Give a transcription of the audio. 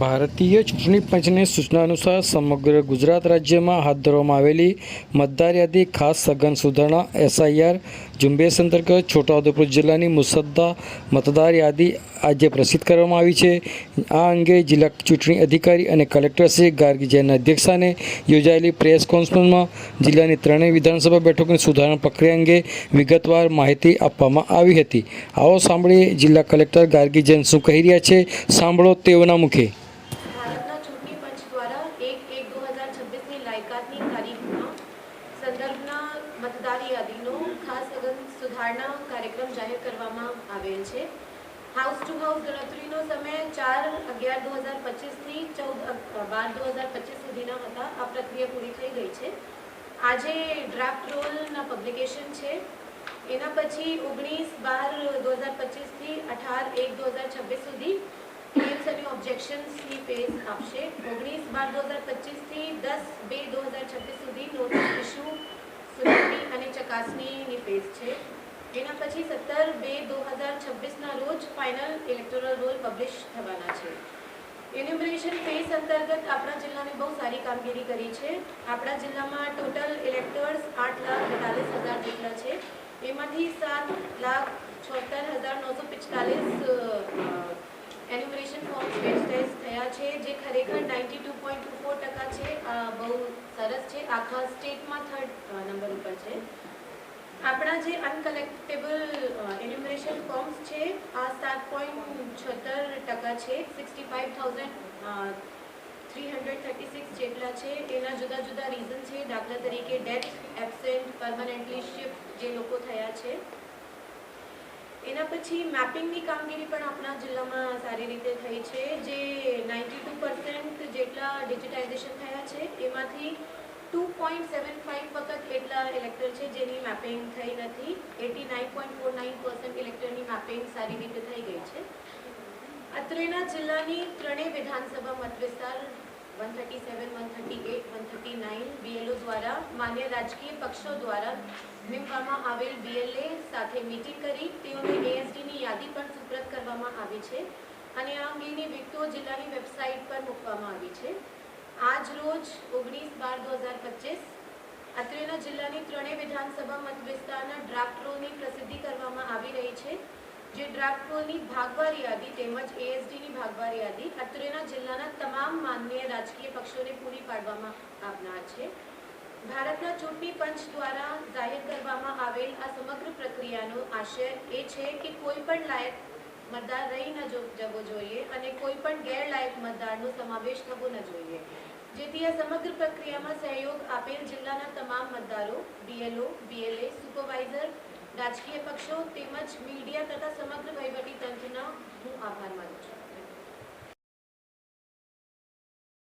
ભારતીય ચૂંટણી પંચની સૂચના અનુસાર સમગ્ર ગુજરાત રાજ્યમાં હાથ ધરવામાં આવેલી મતદાર યાદી, ખાસ સઘન સુધારણા, એસઆઈઆર, ઝુંબેશ અંતર્ગત છોટાઉદેપુર જિલ્લાની મુસદ્દા મતદાર યાદી આજે પ્રસિદ્ધ કરવામાં આવી છે. આ અંગે જિલ્લા ચૂંટણી અધિકારી અને કલેક્ટર શ્રી ગાર્ગી જૈનના અધ્યક્ષસ્થાને યોજાયેલી પ્રેસ કોન્ફરન્સમાં જિલ્લાની ત્રણેય વિધાનસભા બેઠકોની સુધારણા પ્રક્રિયા અંગે વિગતવાર માહિતી આપવામાં આવી હતી. આવો સાંભળીએ જિલ્લા કલેક્ટર ગાર્ગી જૈન શું કહી રહ્યા છે. સાંભળો તેઓના મુખે ભારતના ચૂંટણી પંચ દ્વારા એક એક દો હજાર છવ્વીસની લાયકાતની તારીખમાં સંદર્ભના મતદાર યાદીનો ખાસ સઘન સુધારણા કાર્યક્રમ જાહેર કરવામાં આવેલ છે. હાઉસ ટુ હાઉસ ગણતરીનો સમય ચાર અગિયાર દો હજાર પચીસથી ચૌદ બાર દો હજાર પચીસ સુધીના હતા. આ પ્રક્રિયા પૂરી થઈ ગઈ છે. આજે ડ્રાફ્ટ રોલના પબ્લિકેશન છે. એના પછી ઓગણીસ બાર દો હજાર પચીસથી અઢાર એક દો હજાર છવ્વીસ સુધી ક્લેમ્સ અને ઓબ્જેક્શન્સની ફેઝ આપશે ઓગણીસ બાર દો હજાર પચીસથી દસ બે દો હજાર છવ્વીસ સુધી નોટિસ ઇસ્યુ સુનાવણી અને ચકાસણીની ફેઝ છે. એના પછી સત્તર બે દો હજાર છવ્વીસના રોજ ફાઇનલ ઇલેક્ટોરલ રોલ પબ્લિશ થવાના છે. એન્યુમરેશન ફેઝ અંતર્ગત આપણા જિલ્લાને બહુ સારી કામગીરી કરી છે. આપણા જિલ્લામાં ટોટલ ઇલેક્ટર્સ આઠ લાખ બેતાલીસ હજાર જેટલા છે. એમાંથી સાત લાખ છોતેર હજાર નવસો પિસ્તાલીસ એન્યુમરેશન ફોર્મ્સ થયા છે, જે ખરેખર ninety two point two four ટકા છે. બહુ સરસ છે. આખા સ્ટેટમાં થર્ડ નંબર ઉપર છે. આપણા જે અનકલેક્ટેબલ એન્યુમરેશન ફોર્મ્સ છે, આ સાત પોઈન્ટ છોતેર ટકા છે. Sixty five thousand three hundred thirty six જેટલા છે. એના જુદા જુદા રીઝન છે. દાખલા તરીકે ડેથ એબસેન્ટ પરમનન્ટલી શિફ્ટ જે લોકો થયા છે. એના પછી મેપિંગની કામગીરી પણ આપણા જિલ્લામાં સારી રીતે થઈ છે. જે નાઇન્ટી ટુ પર્સન્ટ જેટલા ડિજિટાઇઝેશન થયા છે, એમાંથી ટુ પોઈન્ટ સેવન ફાઇવ વખત એટલા ઇલેક્ટર છે જેની મેપિંગ થઈ નથી. Eighty nine point four nine percent ઇલેક્ટરની mapping સારી રીતે થઈ ગઈ છે. અત્રેના જિલ્લાની ત્રણેય વિધાનસભા મતવિસ્તાર અને આ અંગેની વિગતો જિલ્લાની વેબસાઇટ પર મૂકવામાં આવી છે. આજ રોજ ઓગણીસ બાર દો હજાર પચીસ અત્રેના જિલ્લાની ત્રણેય વિધાનસભા મત વિસ્તારના ડ્રાફ્ટ પ્રસિદ્ધિ કરવામાં આવી રહી છે. જે ડ્રાફ્ટોની ભાગવાર યાદી તેમજ એએસડીની ભાગવાર યાદી અત્રેના જિલ્લાના તમામ માન્ય રાજકીય પક્ષોને પૂરી પાડવામાં આવનાર છે. ભારતના ચૂંટણી પંચ દ્વારા જાહેર કરવામાં આવેલ આ સમગ્ર પ્રક્રિયાનો આશય એ છે કે કોઈ પણ લાયક મતદાર રહી ન જવો જોઈએ અને કોઈ પણ ગેરલાયક મતદારનો સમાવેશ થવો ન જોઈએ. જેથી આ સમગ્ર પ્રક્રિયામાં સહયોગ આપેલ જિલ્લાના તમામ મતદારો બીએલઓ બીએલએ સુપરવાઇઝર રાજકીય પક્ષો તેમજ મીડિયા તથા સમગ્ર વહીવટી